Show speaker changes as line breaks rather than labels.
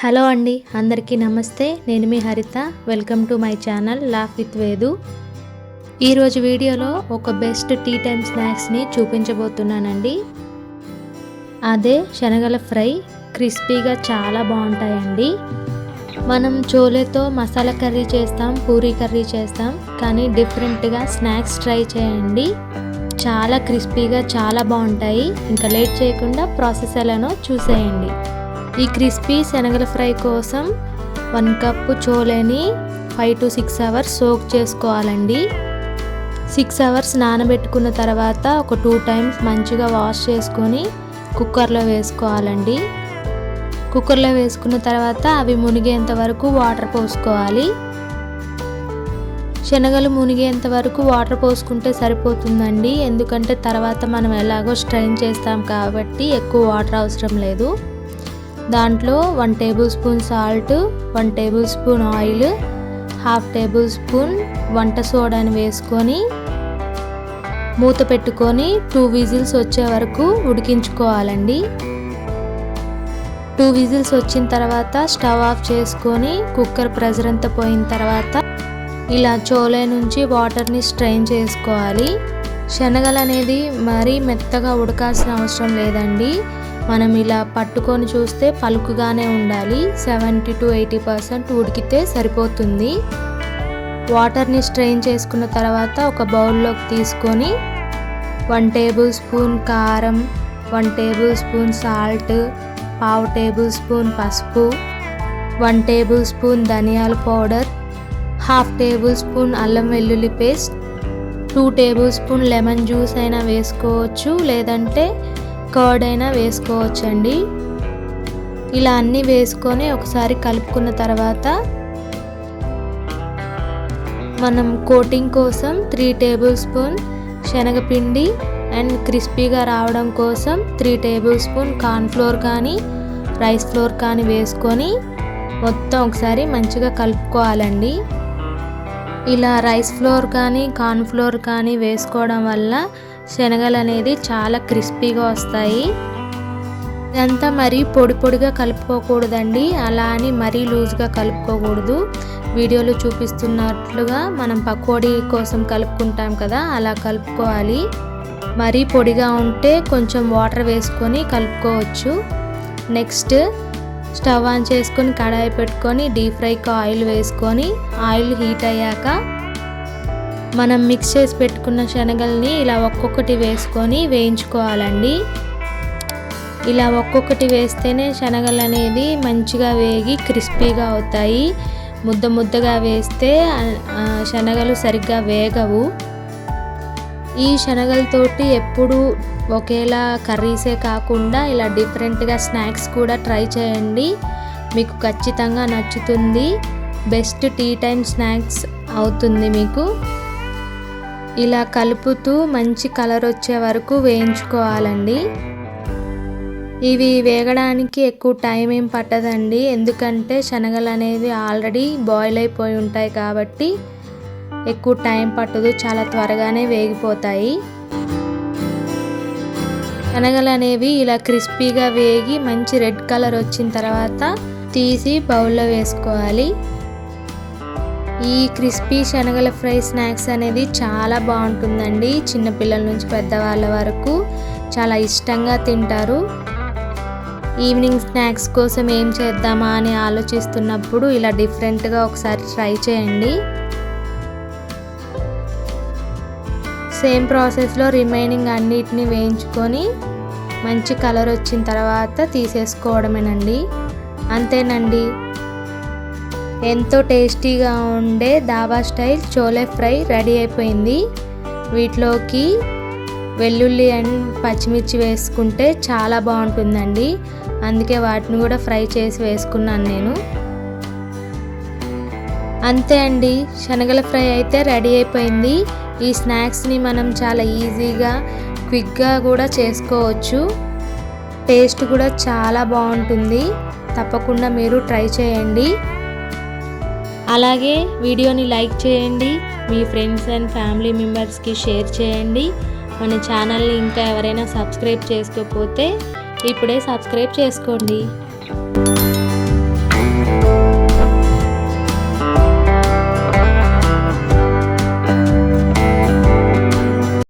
Hello అండి అందరికీ నమస్తే. నేను మీ Haritha. Welcome to my channel laugh with Vedu ఈరోజు వీడియోలో ఒక బెస్ట్ టీ టైమ్ స్నాక్స్ని చూపించబోతున్నానండి. అదే శనగల ఫ్రై క్రిస్పీగా చాలా బాగుంటాయండి. మనం చోలేతో మసాలా కర్రీ చేస్తాం పూరీ కర్రీ చేస్తాం కానీ డిఫరెంట్గా స్నాక్స్ ట్రై చేయండి. చాలా క్రిస్పీగా చాలా బాగుంటాయి. ఇంకా లేట్ చేయకుండా ప్రాసెస్ ఎలానో చూసేయండి. ఈ క్రిస్పీ శనగల ఫ్రై కోసం one cup చోలేని five to six hours soak చేసుకోవాలండి. సిక్స్ అవర్స్ నానబెట్టుకున్న తర్వాత ఒక టూ టైమ్స్ మంచిగా వాష్ చేసుకొని కుక్కర్లో వేసుకోవాలండి. కుక్కర్లో వేసుకున్న తర్వాత అవి మునిగేంత వరకు వాటర్ పోసుకోవాలి. శనగలు మునిగేంత వరకు వాటర్ పోసుకుంటే సరిపోతుందండి. ఎందుకంటే తర్వాత మనం ఎలాగో స్ట్రైన్ చేస్తాం కాబట్టి ఎక్కువ వాటర్ అవసరం లేదు. దాంట్లో one tablespoon salt one tablespoon oil half tablespoon వంట సోడాని వేసుకొని మూత పెట్టుకొని టూ విజిల్స్ వచ్చే వరకు ఉడికించుకోవాలండి. టూ విజిల్స్ వచ్చిన తర్వాత స్టవ్ ఆఫ్ చేసుకొని కుక్కర్ ప్రెజర్ అంతా పోయిన తర్వాత ఇలా చోలే నుంచి వాటర్ని స్ట్రెయిన్ చేసుకోవాలి. శనగలు అనేది మరీ మెత్తగా ఉడకాల్సిన అవసరం లేదండి. మనం ఇలా పట్టుకొని చూస్తే పలుకుగానే ఉండాలి. సెవెంటీ టు ఎయిటీ పర్సెంట్ ఉడికితే సరిపోతుంది. వాటర్ని స్ట్రెయిన్ చేసుకున్న తర్వాత ఒక బౌల్లోకి తీసుకొని వన్ టేబుల్ స్పూన్ కారం వన్ టేబుల్ స్పూన్ సాల్ట్ పావు టేబుల్ స్పూన్ పసుపు వన్ టేబుల్ స్పూన్ ధనియాల పౌడర్ హాఫ్ టేబుల్ స్పూన్ అల్లం వెల్లుల్లి paste two tablespoon lemon juice అయినా వేసుకోవచ్చు. లేదంటే కర్డ్ అయినా వేసుకోవచ్చండి. ఇలా అన్నీ వేసుకొని ఒకసారి కలుపుకున్న తర్వాత మనం కోటింగ్ కోసం త్రీ టేబుల్ స్పూన్ శనగపిండి అండ్ క్రిస్పీగా రావడం కోసం త్రీ టేబుల్ స్పూన్ కార్న్ఫ్లోర్ కానీ రైస్ ఫ్లోర్ కానీ వేసుకొని మొత్తం ఒకసారి మంచిగా కలుపుకోవాలండి. ఇలా రైస్ ఫ్లోర్ కానీ కార్న్ ఫ్లోర్ కానీ వేసుకోవడం వల్ల శనగలు అనేది చాలా క్రిస్పీగా వస్తాయి. ఇదంతా మరీ పొడి పొడిగా కలుపుకోకూడదండి. అలా అని మరీ లూజ్గా కలుపుకోకూడదు. వీడియోలో చూపిస్తున్నట్లుగా మనం పకోడీ కోసం కలుపుకుంటాం కదా అలా కలుపుకోవాలి. మరీ పొడిగా ఉంటే కొంచెం వాటర్ వేసుకొని కలుపుకోవచ్చు. నెక్స్ట్ స్టవ్ ఆన్ చేసుకొని కడాయి పెట్టుకొని డీప్ ఫ్రైకి ఆయిల్ వేసుకొని ఆయిల్ హీట్ అయ్యాక మనం మిక్స్ చేసి పెట్టుకున్న శనగల్ని ఇలా ఒక్కొక్కటి వేసుకొని వేయించుకోవాలండి. ఇలా ఒక్కొక్కటి వేస్తేనే శనగలు అనేది మంచిగా వేగి క్రిస్పీగా అవుతాయి. ముద్ద ముద్దగా వేస్తే శనగలు సరిగ్గా వేగవు. ఈ శనగలతోటి ఎప్పుడు ఒకేలా కర్రీసే కాకుండా ఇలా డిఫరెంట్గా స్నాక్స్ కూడా ట్రై చేయండి. మీకు ఖచ్చితంగా నచ్చుతుంది. బెస్ట్ టీ టైం స్నాక్స్ అవుతుంది మీకు. ఇలా కలుపుతూ మంచి కలర్ వచ్చే వరకు వేయించుకోవాలండి. ఇవి వేగడానికి ఎక్కువ టైం ఏం పట్టదండి. ఎందుకంటే శనగలు అనేవి ఆల్రెడీ బాయిల్ అయిపోయి ఉంటాయి కాబట్టి ఎక్కువ టైం పట్టదు చాలా త్వరగానే వేగిపోతాయి. శనగలు అనేవి ఇలా క్రిస్పీగా వేగి మంచి రెడ్ కలర్ వచ్చిన తర్వాత తీసి బౌల్లో వేసుకోవాలి. ఈ క్రిస్పీ శనగల ఫ్రై స్నాక్స్ అనేది చాలా బాగుంటుందండి చిన్నపిల్లల నుంచి పెద్దవాళ్ళ వరకు. చాలా ఇష్టంగా తింటారు. ఈవినింగ్ స్నాక్స్ కోసం ఏం చేద్దామా అని ఆలోచిస్తున్నప్పుడు ఇలా డిఫరెంట్గా ఒకసారి ట్రై చేయండి. సేమ్ ప్రాసెస్లో రిమైనింగ్ అన్నిటిని వేయించుకొని మంచి కలర్ వచ్చిన తర్వాత తీసేసుకోవడమేనండి. అంతేనండి. ఎంతో టేస్టీగా ఉండే dhaba style chole fry ready అయిపోయింది. వీటిలోకి వెల్లుల్లి అండ్ పచ్చిమిర్చి వేసుకుంటే చాలా బాగుంటుందండి. అందుకే వాటిని కూడా ఫ్రై చేసి వేసుకున్నాను నేను. అంతే అండి శనగల ఫ్రై అయితే రెడీ అయిపోయింది. ఈ స్నాక్స్ని మనం చాలా ఈజీగా క్విక్గా కూడా చేసుకోవచ్చు. టేస్ట్ కూడా చాలా బాగుంటుంది. తప్పకుండా మీరు ట్రై చేయండి. అలాగే వీడియోని లైక్ చేయండి మీ ఫ్రెండ్స్ అండ్ ఫ్యామిలీ మెంబర్స్కి షేర్ చేయండి. మన ఛానల్ని ఇంకా ఎవరైనా సబ్స్క్రైబ్ చేసుకోకపోతే ఇప్పుడే సబ్స్క్రైబ్ చేసుకోండి.